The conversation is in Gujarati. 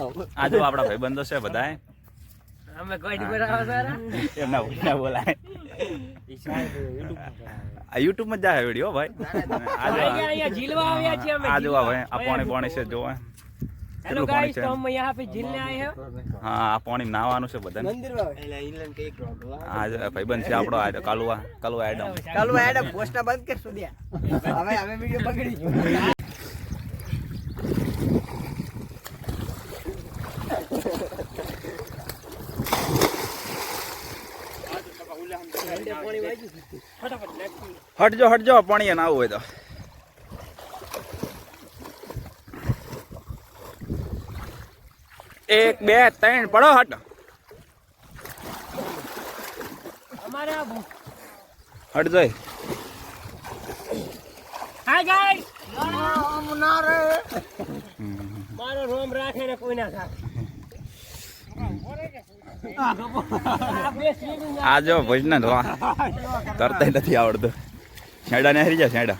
આ આપડા આપણા ભાઈબંધો છે બધા અમે કોઈ એમના ના બોલાય. આ યુટ્યુબમાં જાય વિડિયો ભાઈ. આ ભાઈ આ પાણી પાણી છે જોવા. હેલો ગાઈસ તો હમ યહાં પે જીલને આए हैं હા આ પાણી નાવાનું છે બધાને. મંદિરમાં આ ભાઈબંધ છે આપણો આ Kalua Kalua Adam Kalua Adam post બંધ કર સુધ્યા હવે હવે વિડિયો પકડી. હટજો હટજો પાણી ના આવું હોય તો. એક બે ત્રણ પડો હટ. હટ જોઈ હા ગાઈસ ના રે મારો રોમ રાખે ને કોઈ ના થાય આ જો ભજન તરતા નથી આવડતું. છેડા ને હરી જાય છેડા